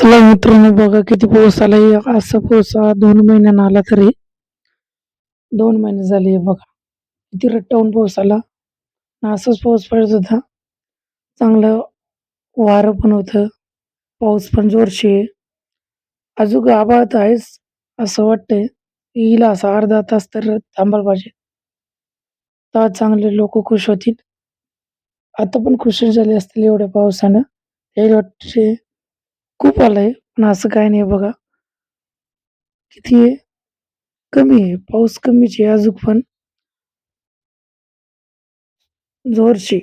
चला मित्रांनो बघा किती पाऊस आला असा पाऊस दोन महिन्यानं आला तरी. दोन महिने झाले हे बघा. किती रट्टावून पाऊस आला. आणि असाच पाऊस पडत होता. चांगलं वारं पण होतं. पाऊस पण जोरशी आहे. अजून आभाळ तर आहेच असं वाटतंय. येईल असा अर्धा तास तर थांबायला पाहिजे. तेव्हा चांगले लोक खुश होतील. आता पण खुश झाले असतील एवढ्या पावसानं. हे वाटते खूप आलंय. पण असं काय नाही बघा. किती आहे? कमी आहे. पाऊस कमीच आहे अजून पण. जोरशी.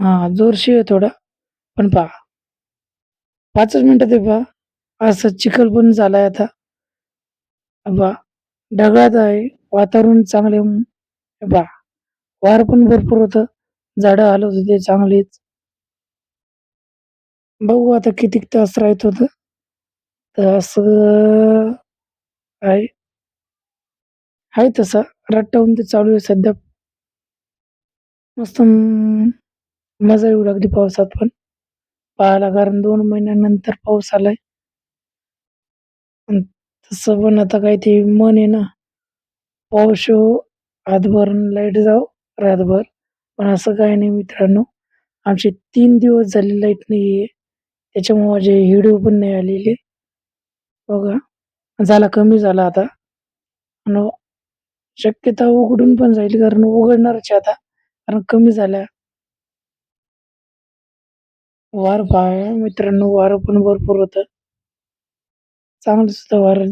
हा जोरशी आहे थोडा. पण पहा. पाचच मिनटात आहे पहा. असं चिखल पण झालाय आता. बा ढगात आहे. वातावरण चांगले बा वार पण भरपूर होतं. झाडं होत ते चांगलीच. बघू आता किती तास राहत होत. तर असं आहे. आहे तसा. रट्टावून ते चालू आहे सध्या. मस्त मजा येऊ लागली पावसात पण. पाहायला कारण दोन महिन्यानंतर पाऊस आलाय. तस तसं पण आता काही ते मन आहे ना. पाऊस हो, येऊ हातभर लाइट जाऊ रातभर. पण असं काही नाही मित्रांनो. आमचे तीन दिवस झाले लाइट नाहीये. त्याच्यामुळे माझे व्हिडिओ पण नाही आलेले. बघा. झाला कमी झाला आता. आणि शक्यता उघडून पण जाईल कारण उघडणारच आता. कारण कमी झाल्या. वार पाय मित्रांनो वारं पण भरपूर होत. चांगलं सुद्धा वार.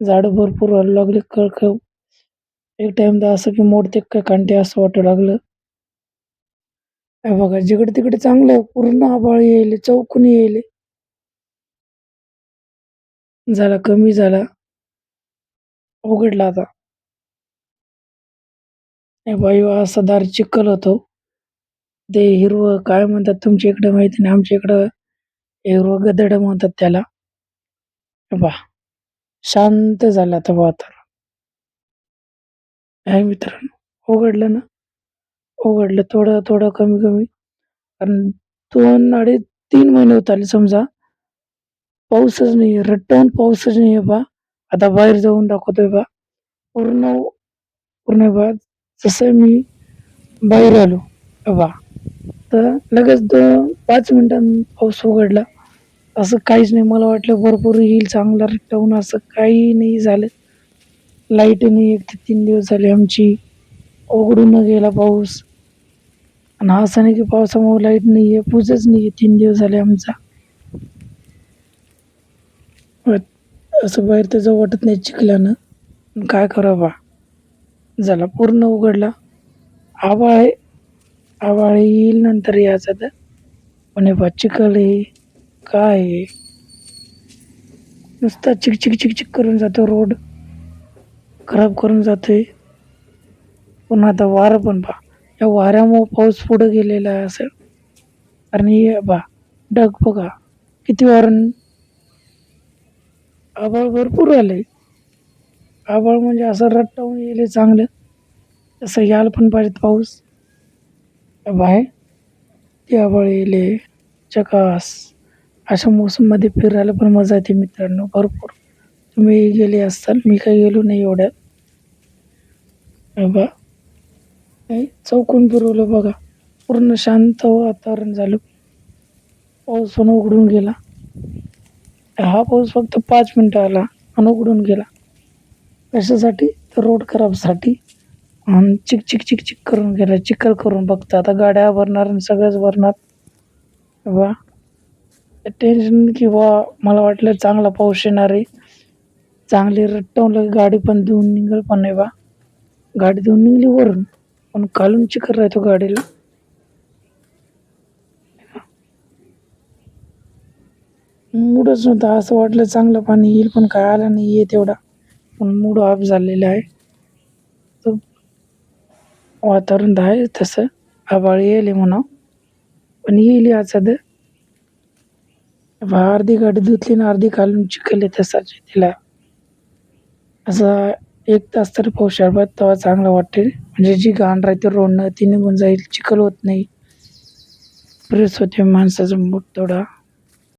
झाड भरपूर व्हायला लागले कळकळ एक टाइम तर असं की मोडते काय कांटे असं वाटू लागलं. हे बघा जिकडे तिकडे चांगलं आहे, पूर्ण आभाळ येईल चौकून येईल. झाला कमी झाला. उघडला आता. हे बाई हो, असा दार चिखल होतो. ते हिरवं काय म्हणतात तुमच्या इकडे माहिती नाही आमच्या इकडं हिरवं गदड म्हणतात त्याला. बा शांत झालं आता वातावरण. आहे मित्रांनो उघडलं ना? उघडलं थोडं थोडं कमी कमी. कारण दोन अडीच तीन महिने होत आले समजा. पाऊसच नाही रट्टावून पाऊसच नाही बा. आता बाहेर जाऊन दाखवतोय बा. पूर्ण पूर्ण बा. जसं मी बाहेर आलो बा. तर लगेच दोन पाच मिनिटां पाऊस उघडला. असं काहीच नाही. मला वाटलं भरपूर येईल चांगला रट्टावून असं काही नाही झालं. लाइट नाही एक ते तीन दिवस झाले आमची. उघडून गेला पाऊस. आणि असं नाही की पावसामुळे लाइट नाही आहे पूजच नाही आहे तीन दिवस झाले आमचा. असं बाहेर तर जाऊ वाटत नाही चिखल्यानं काय करावं बा? झाला पूर्ण उघडला. आभाळ आहे. आभाळ येईल नंतर याचा तर. पण हे बा चिखल आहे. काय आहे? नुसता चिक चिक चिक चिक करून जातो रोड. खराब करून जातोय. पुन्हा आता वारं पण पहा या वाऱ्यामुळं पाऊस पुढं गेलेला आहे असं. आणि बा ढग बघा किती वारण आभाळ भरपूर आले आभाळ म्हणजे असं रट्टावून येले चांगलं. तसं यायला पण पाहिजेत पाऊस. बाहेर ते आभाळ येले चकास. अशा मोसममध्ये फिरायला पण मजा येते मित्रांनो भरपूर. तुम्ही गेले असाल मी काही गेलो नाही एवढ्यात. बा चौकून फिरवलं बघा. पूर्ण शांत वातावरण झालं. पाऊस पण उघडून गेला. हा पाऊस फक्त पाच मिनटं आला आणि उघडून गेला. कशासाठी? तर रोड खराबसाठी. आणि चिक चिक चिक चिक करून गेला. चिखल करून बघता. आता गाड्या भरणार आणि सगळंच भरणार. वा. टेन्शन की मला वाटलं चांगला पाऊस येणार आहे. चांगली रट्टवलं गाडी पण धुवून निघल पण नाही बा गाडी धुवून निघली वरून. पण कालून चिखल राहतो गाडीला. मूडच नव्हता. असं वाटलं चांगलं पाणी येईल पण काय आलं नाही आहे तेवढा पण मूड ऑफ झालेला आहे. वातावरण तर आहे तसं. आभाळ येईल म्हणा. पण येईल याचा तर अर्धी गाडी धुतली ना अर्धी कालून चिखल तसाच तिला. असा एक तास तरी पाऊस शाळेत तेव्हा चांगलं वाटते म्हणजे जी घाण राहते रोडनं ती निघून जाईल चिखल होत नाही. फ्रेश होते माणसाचा मूड थोडा.